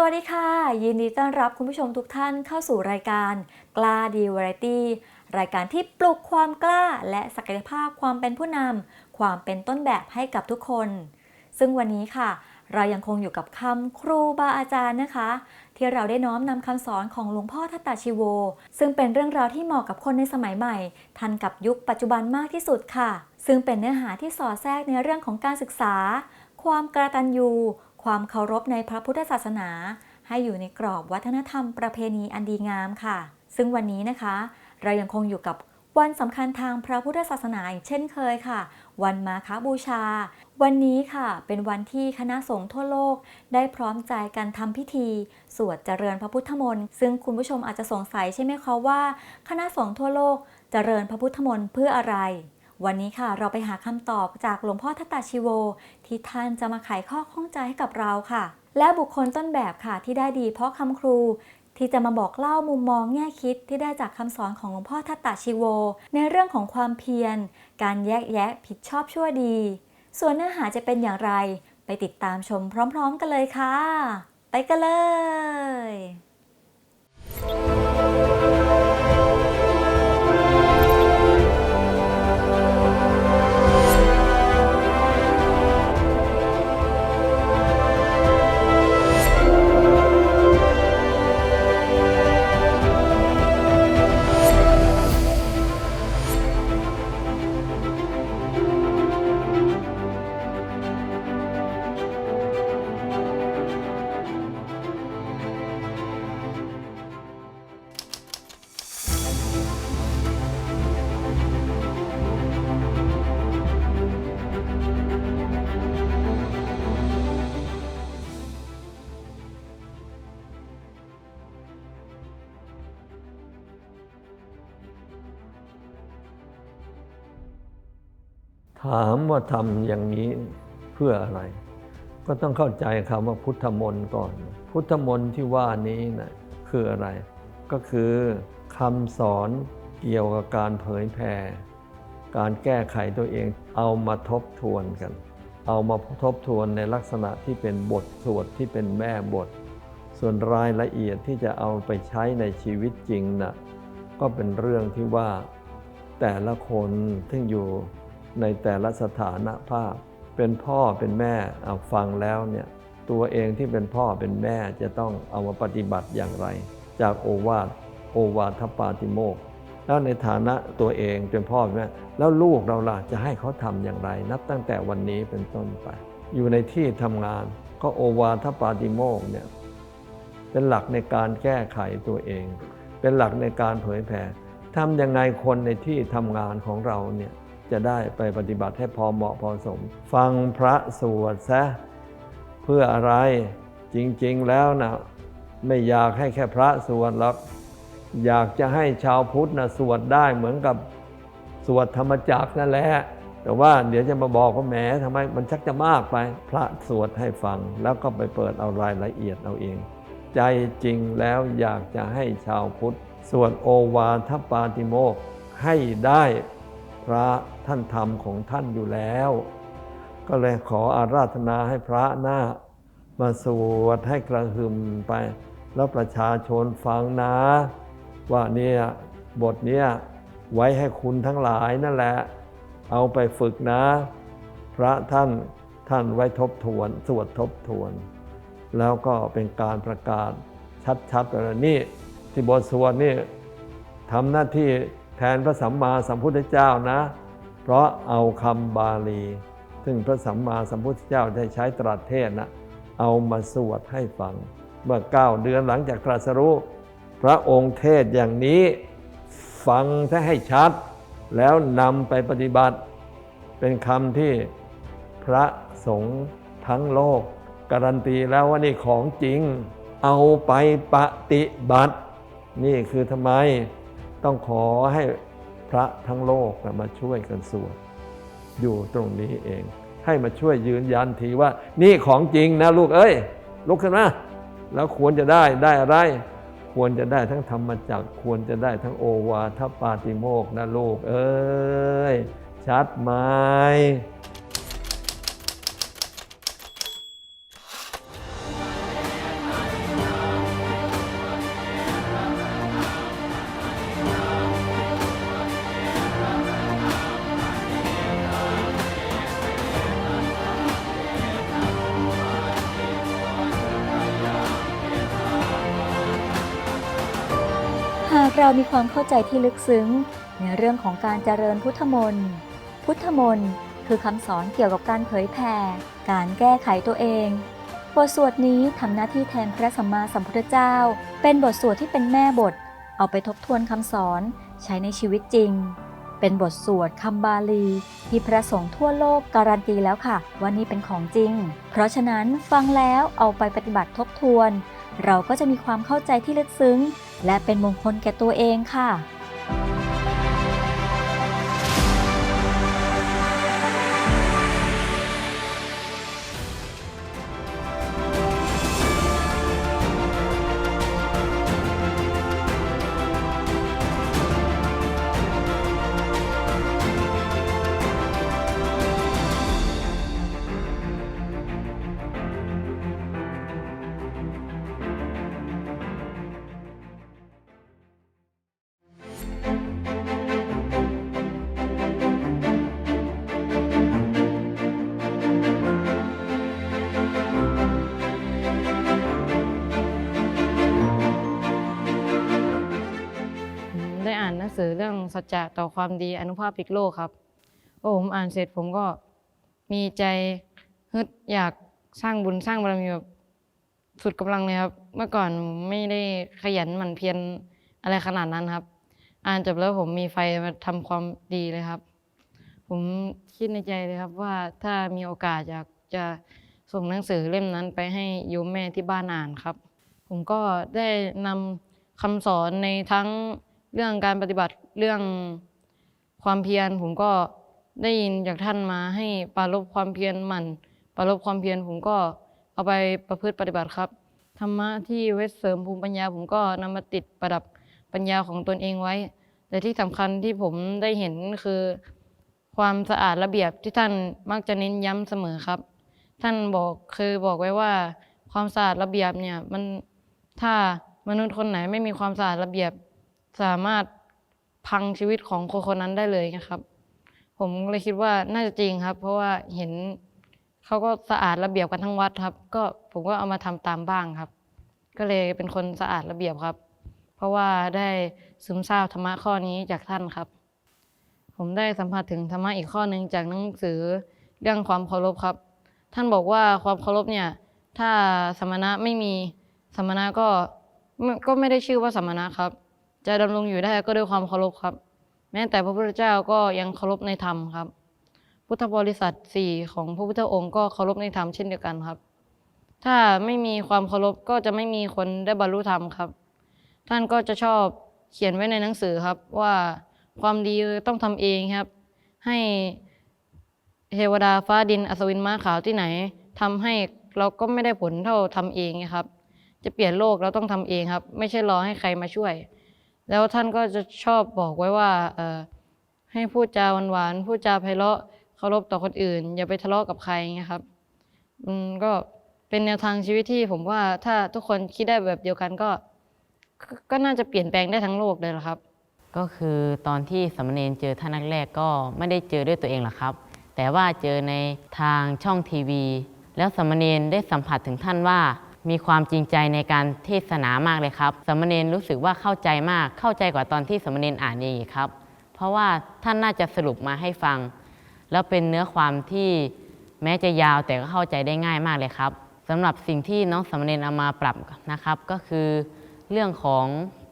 สวัสดีค่ะ ยินดีต้อนรับคุณผู้ชมทุกท่านเข้าสู่รายการกล้าดีวาไรตี้รายการที่ปลุกความกล้าและศักยภาพความเป็นผู้นำความเป็นต้นแบบให้กับทุกคน ซึ่งวันนี้ค่ะ เรายังคงอยู่กับคำครูบาอาจารย์นะคะ ที่เราได้น้อมนำคำสอนของหลวงพ่อทัตตาชิโว ซึ่งเป็นเรื่องราวที่เหมาะกับคนในสมัยใหม่ ทันกับยุคปัจจุบันมากที่สุดค่ะ ซึ่งเป็นเนื้อหาที่สอดแทรกในเรื่องของการศึกษา ความกระตันยู ความเคารพในพระพุทธศาสนา ให้อยู่ในกรอบวัฒนธรรมประเพณีอันดีงามค่ะ ซึ่งวันนี้นะคะ เรายังคงอยู่กับวันสำคัญทางพระพุทธศาสนาอีกเช่นเคยค่ะ วันมาฆบูชา วันนี้ค่ะ เป็นวันที่คณะสงฆ์ทั่วโลก ได้พร้อมใจกันทำพิธี สวดเจริญพระพุทธมนต์ซึ่งคุณผู้ชมอาจจะสงสัยใช่ไหมคะว่า คณะสงฆ์ทั่วโลกเจริญพระพุทธมนต์เพื่ออะไร วันนี้ค่ะเราไปหาคำตอบจากหลวงพ่อทัตตาชิโว ที่ท่านจะมาไขข้อข้องใจให้กับเราค่ะ และบุคคลต้นแบบค่ะที่ได้ดีเพราะคำครู ที่จะมาบอกเล่ามุมมองแง่คิดที่ได้จากคำสอนของหลวงพ่อทัตตาชิโว ในเรื่องของความเพียร การแยกแยะผิดชอบชั่วดี ส่วนเนื้อหาจะเป็นอย่างไร ไปติดตามชมพร้อม ๆ กันเลยค่ะ ไปกันเลยามว่าทำอย่างนี้เพื่ออะไร ก็ต้องเข้าใจคำว่าพุทธมนต์ก่อน พุทธมนต์ที่ว่านี้นะคืออะไร ก็คือคำสอนเกี่ยวกับการเผยแผ่การแก้ไขตัวเองเอามาทบทวนกัน เอามาทบทวนในลักษณะที่เป็นบทสวดที่เป็นแม่บท ส่วนรายละเอียดที่จะเอาไปใช้ในชีวิตจริงนะ่ะก็เป็นเรื่องที่ว่าแต่ละคนที่อยู่ ในแต่ละสถานะภาพ เป็นพ่อเป็นแม่เอาฟังแล้วเนี่ยตัวเองที่เป็นพ่อเป็นแม่จะต้องเอามาปฏิบัติอย่างไร จากโอวาทโอวาทปาติโมกแล้วในฐานะตัวเองเป็นพ่อเป็นแม่แล้วลูกเราล่ะจะให้เขาทำอย่างไร นับตั้งแต่วันนี้เป็นต้นไป อยู่ในที่ทำงานก็โอวาทปาติโมกเนี่ยเป็นหลักในการแก้ไขตัวเอง เป็นหลักในการเผยแผ่ทำยังไงคนในที่ทำงานของเราเนี่ย จะได้ไปปฏิบัติให้พอเหมาะพอสม ฟังพระสวดซะเพื่ออะไรจริงๆแล้วนะไม่อยากให้แค่พระสวดหรอกอยากจะให้ชาวพุทธนะสวดได้เหมือนกับสวดธรรมจักรนั่นแหละแต่ว่าเดี๋ยวจะมาบอกว่าแหมทำไมมันชักจะมากไป พระสวดให้ฟังแล้วก็ไปเปิดเอารายละเอียดเอาเอง ใจจริงแล้วอยากจะให้ชาวพุทธ สวดโอวาทปาติโมกให้ได้ พระท่านทำของท่านอยู่แล้ว ก็เลยขออาราธนาให้พระหน้า มาสวดให้กระหึ่มไป แล้วประชาชนฟังนะ ว่าเนี่ยบทเนี้ยไว้ให้คุณทั้งหลายนั่นแหละ เอาไปฝึกนะ พระท่านท่านไว้ทบทวน สวดทบทวน แล้วก็เป็นการประกาศชัดๆไปเลยนี่ที่บทสวดนี่ทำหน้าที่ แทนพระสัมมาสัมพุทธเจ้านะ เพราะเอาคำบาลี ซึ่งพระสัมมาสัมพุทธเจ้าได้ใช้ตรัสเทศนะเอามาสวดให้ฟัง เมื่อเก้าเดือนหลังจากตรัสรู้พระองค์เทศอย่างนี้ฟังให้ชัด แล้วนำไปปฏิบัติ เป็นคำที่พระสงฆ์ทั้งโลก การันตีแล้วว่านี่ของจริง เอาไปปฏิบัติ นี่คือทำไม ต้องขอให้พระทั้งโลกมาช่วยกันสวดอยู่ตรงนี้เอง ให้มาช่วยยืนยันทีว่า นี่ของจริงนะลูกเอ้ย ลุกขึ้นมาแล้วควรจะได้ได้อะไร ควรจะได้ทั้งธรรมจักรควรจะได้ทั้งโอวาทปาติโมกนะลูกเอ้ย ชัดไหม เรามีความเข้าใจที่ลึกซึ้ง ในเรื่องของการเจริญพุทธมนต์พุทธมนต์คือคำสอนเกี่ยวกับการเผยแผ่ การแก้ไขตัวเองบทสวดนี้ทำหน้าที่แทนพระสัมมาสัมพุทธเจ้า เป็นบทสวดที่เป็นแม่บท เอาไปทบทวนคำสอนใช้ในชีวิตจริง เป็นบทสวดคำบาลี ที่พระสงฆ์ทั่วโลกการันตีแล้วค่ะว่านี่เป็นของจริง เพราะฉะนั้นฟังแล้วเอาไปปฏิบัติทบทวน เราก็จะมีความเข้าใจที่ลึกซึ้ง และเป็นมงคลแก่ตัวเองค่ะ สือเรื่องสัจจะต่อความดีอนุภาพพลิกโลกครับ โอ้ผมอ่านเสร็จผมก็มีใจฮึดอยากสร้างบุญสร้างบารมีแบบสุดกำลังเลยครับ เมื่อก่อนผมไม่ได้ขยันหมั่นเพียรอะไรขนาดนั้นครับ อ่านจบแล้วผมมีไฟมาทำความดีเลยครับ ผมคิดในใจเลยครับว่าถ้ามีโอกาสอยากจะส่งหนังสือเล่มนั้นไปให้โยมแม่ที่บ้านอ่านครับ ผมก็ได้นำคำสอนในทั้ง เรื่องการปฏิบัติเรื่องความเพียรผมก็ได้ยินจากท่านมาให้ปรารบความเพียรหมั่นปรารบความเพียรผมก็เอาไปประพฤติปฏิบัติครับธรรมะที่ไว้เสริมภูมิปัญญา ผมก็นำมาติดประดับปัญญาของตนเองไว้ แต่ที่สำคัญที่ผมได้เห็นคือ ความสะอาดระเบียบที่ท่านมักจะเน้นย้ำเสมอครับ ท่านบอกเคยบอกไว้ว่า ความสะอาดระเบียบเนี่ยมันถ้ามนุษย์คนไหนไม่มีความสะอาดระเบียบ สามารถพังชีวิตของคนคนนั้นได้เลยนะครับ ผมเลยคิดว่าน่าจะจริงครับ เพราะว่าเห็นเขาก็สะอาดระเบียบกันทั้งวัดครับ ก็ผมก็เอามาทำตามบ้างครับ ก็เลยเป็นคนสะอาดระเบียบครับ เพราะว่าได้ซึมซาบธรรมะข้อนี้จากท่านครับ ผมได้สัมผัสถึงธรรมะอีกข้อหนึ่งจากหนังสือเรื่องความเคารพครับ ท่านบอกว่าความเคารพเนี่ย ถ้าสมณะไม่มีสมณะก็ก็ไม่ได้ชื่อว่าสมณะครับ จะดำรงอยู่ได้ก็ด้วยความเคารพครับ แม้แต่พระพุทธเจ้าก็ยังเคารพในธรรมครับ พุทธบริษัทสี่ของพระพุทธองค์ก็เคารพในธรรมเช่นเดียวกันครับ ถ้าไม่มีความเคารพก็จะไม่มีคนได้บรรลุธรรมครับ ท่านก็จะชอบเขียนไว้ในหนังสือครับว่าความดีต้องทำเองครับ ให้เทวดาฟ้าดินอัศวินม้าขาวที่ไหนทำให้เราก็ไม่ได้ผลเท่าทำเองครับ จะเปลี่ยนโลกเราต้องทำเองครับ ไม่ใช่รอให้ใครมาช่วย แล้วท่านก็จะชอบบอกไว้ว่าให้พูดจาหวานๆพูดจาไพเราะเคารพต่อคนอื่น อย่าไปทะเลาะกับใครเงี้ยครับอืมก็เป็นแนวทางชีวิตที่ผมว่าถ้าทุกคนคิดได้แบบเดียวกันก็ ก็น่าจะเปลี่ยนแปลงได้ทั้งโลกเลยละครับ ก็คือตอนที่สามเณรเจอท่านแรกๆก็ไม่ได้เจอด้วยตัวเองหรอกครับ แต่ว่าเจอในทางช่องทีวี แล้วสามเณรได้สัมผัสถึงท่านว่า มีความจริงใจในการเทศนามากเลยครับสามเณรรู้สึกว่าเข้าใจมาก เข้าใจกว่าตอนที่สามเณรอ่านเองครับ เพราะว่าท่านน่าจะสรุปมาให้ฟัง แล้วเป็นเนื้อความที่แม้จะยาวแต่ก็เข้าใจได้ง่ายมากเลยครับสำหรับสิ่งที่น้องสามเณรเอามาปรับนะครับ ก็คือเรื่องของ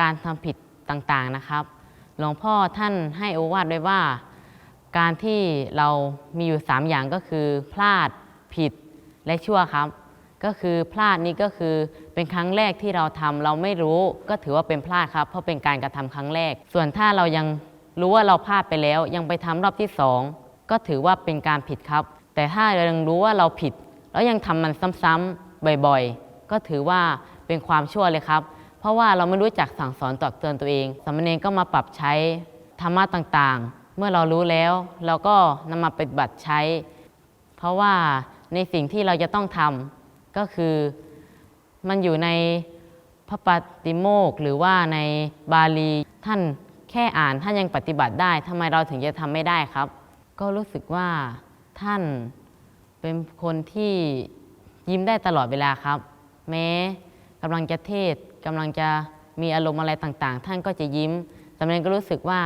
การทำผิดต่างๆนะครับ หลวงพ่อท่านให้โอวาทไว้ว่า การที่เรามีอยู่ 3 อย่างก็คือ พลาดผิดและชั่วครับ ก็คือพลาดนี้ก็คือเป็นครั้งแรกที่เราทำเราไม่รู้ก็ถือว่าเป็นพลาดครับ เพราะเป็นการกระทำครั้งแรก ส่วนถ้าเรายังรู้ว่าเราพลาดไปแล้ว ยังไปทำรอบที่สองก็ถือว่าเป็นการผิดครับ แต่ถ้าเรายังรู้ว่าเราผิด แล้วยังทำมันซ้ำๆบ่อยๆ ก็ถือว่าเป็นความชั่วเลยครับ เพราะว่าเราไม่รู้จักสั่งสอนตักเตือนตัวเองสามเณรก็มาปรับใช้ธรรมะต่างๆ เมื่อเรารู้แล้ว เราก็นำมาปฏิบัติใช้ เพราะว่าในสิ่งที่เราจะต้องทำ ก็คือมันอยู่ในพระปฏิโมกหรือว่าในบาลีท่านแค่อ่านท่านยังปฏิบัติได้ทำไมเราถึงจะทำไม่ได้ครับ ก็รู้สึกว่าท่านเป็นคนที่ยิ้มได้ตลอดเวลาครับ แม้กำลังจะเทศกำลังจะมีอารมณ์อะไรต่างๆ ท่านก็จะยิ้มสามเณรก็รู้สึกว่า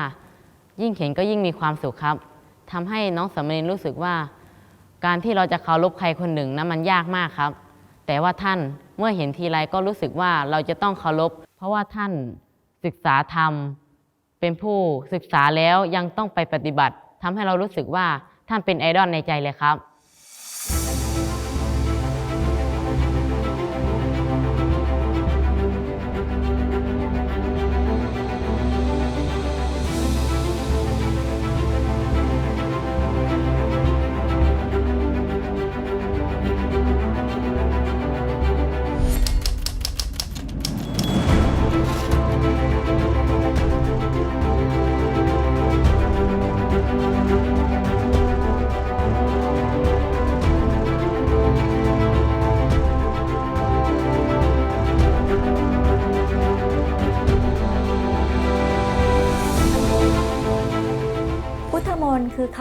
ยิ่งเห็นก็ยิ่งมีความสุขครับทำให้น้องสามเณรรู้สึกว่า การที่เราจะเคารพใครคนหนึ่งนะมันยากมากครับ แต่ว่าท่านเมื่อเห็นทีไรก็รู้สึกว่าเราจะต้องเคารพ เพราะว่าท่านศึกษาธรรม เป็นผู้ศึกษาแล้วยังต้องไปปฏิบัติทำให้เรารู้สึกว่าท่านเป็นไอดอลในใจเลยครับ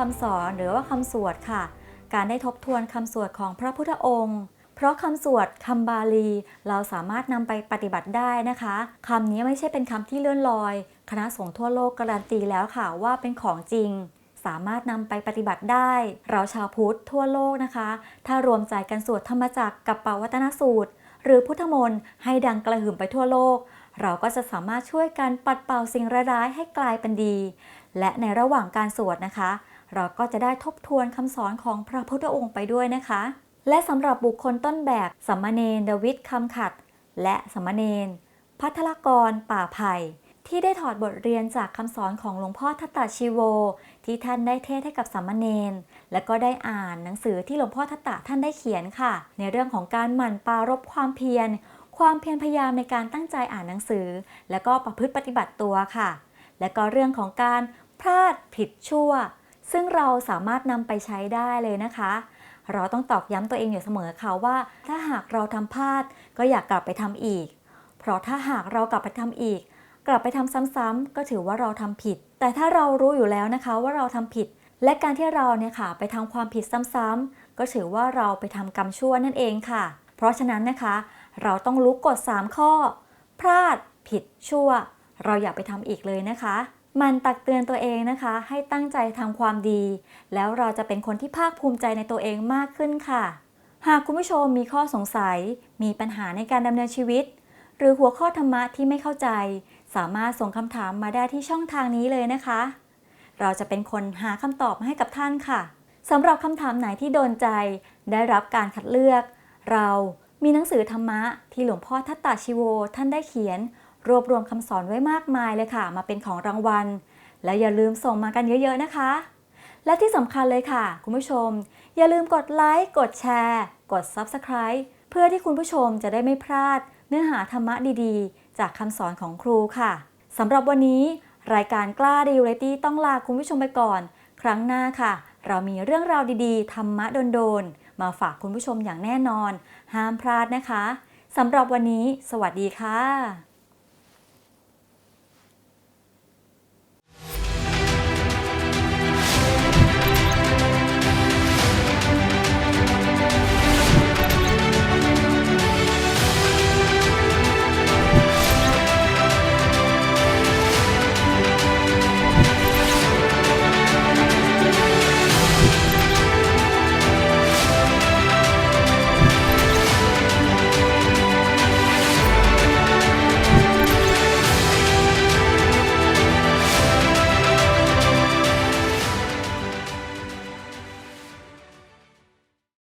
คำสอนหรือว่าคำสวดค่ะ การได้ทบทวนคำสวดของพระพุทธองค์ เพราะคำสวดคำบาลี เราสามารถนำไปปฏิบัติได้นะคะคำนี้ไม่ใช่เป็นคำที่เลื่อนลอย คณะสงฆ์ทั่วโลกการันตีแล้วค่ะว่าเป็นของจริงสามารถนำไปปฏิบัติได้ เราชาวพุทธทั่วโลกนะคะ ถ้ารวมใจกันสวดธรรมจักรกับปวัตนสูตร หรือพุทธมนต์ให้ดังกระหึ่มไปทั่วโลก เราก็จะสามารถช่วยกันปัดเป่าสิ่งร้ายๆให้กลายเป็นดี และในระหว่างการสวดนะคะ เราก็จะได้ทบทวนคำสอนของพระพุทธองค์ไปด้วยนะคะ และสำหรับบุคคลต้นแบบสัมมาเนรดวิดคำขัด และสัมมาเนรพัทรกรป่าไผ่ที่ได้ถอดบทเรียนจากคำสอนของหลวงพ่อทัตตาชีโว ที่ท่านได้เทศให้กับสามเณรและก็ได้อ่านหนังสือที่หลวงพ่อทัตตาท่านได้เขียนค่ะ ในเรื่องของการหมั่นปรารบความเพียร ความเพียรพยายามในการตั้งใจอ่านหนังสือ และก็ประพฤติปฏิบัติตัวค่ะ และก็เรื่องของการพลาดผิดชั่ว ซึ่งเราสามารถนำไปใช้ได้เลยนะคะ เราต้องตอกย้ำตัวเองอยู่เสมอค่ะว่า ถ้าหากเราทำพลาดก็อยากกลับไปทำอีก เพราะถ้าหากเรากลับไปทำอีก กลับไปทำซ้ำๆก็ถือว่าเราทำผิด แต่ถ้าเรารู้อยู่แล้วนะคะว่าเราทำผิด และการที่เราเนี่ยค่ะไปทำความผิดซ้ำๆก็ถือว่าเราไปทำกรรมชั่วนั่นเองค่ะ เพราะฉะนั้นนะคะ เราต้องรู้กฎ 3 ข้อ พลาดผิดชั่ว เราอย่าไปทำอีกเลยนะคะ มันตักเตือนตัวเองนะคะ ให้ตั้งใจทำความดี แล้วเราจะเป็นคนที่ภาคภูมิใจในตัวเองมากขึ้นค่ะ หากคุณผู้ชมมีข้อสงสัย มีปัญหาในการดำเนินชีวิต หรือหัวข้อธรรมะที่ไม่เข้าใจ สามารถส่งคำถามมาได้ที่ช่องทางนี้เลยนะคะ เราจะเป็นคนหาคำตอบมาให้กับท่านค่ะสำหรับคำถามไหนที่โดนใจ ได้รับการคัดเลือก เรามีหนังสือธรรมะที่หลวงพ่อทัตตาชิโวท่านได้เขียน รวบรวมคำสอนไว้มากมายเลยค่ะ มาเป็นของรางวัล และอย่าลืมส่งมากันเยอะๆนะคะ และที่สำคัญเลยค่ะ คุณผู้ชม อย่าลืมกดไลค์กดแชร์ กด Subscribe เพื่อที่คุณผู้ชมจะได้ไม่พลาด เนื้อหาธรรมะดีๆ จากคำสอนของครูค่ะสำหรับวันนี้รายการกล้าดีเรตี้ต้องลาคุณผู้ชมไปก่อน ครั้งหน้าค่ะ เรามีเรื่องราวดีๆ ธรรมะโดนๆ มาฝากคุณผู้ชมอย่างแน่นอน ห้ามพลาดนะคะสำหรับวันนี้ สวัสดีค่ะ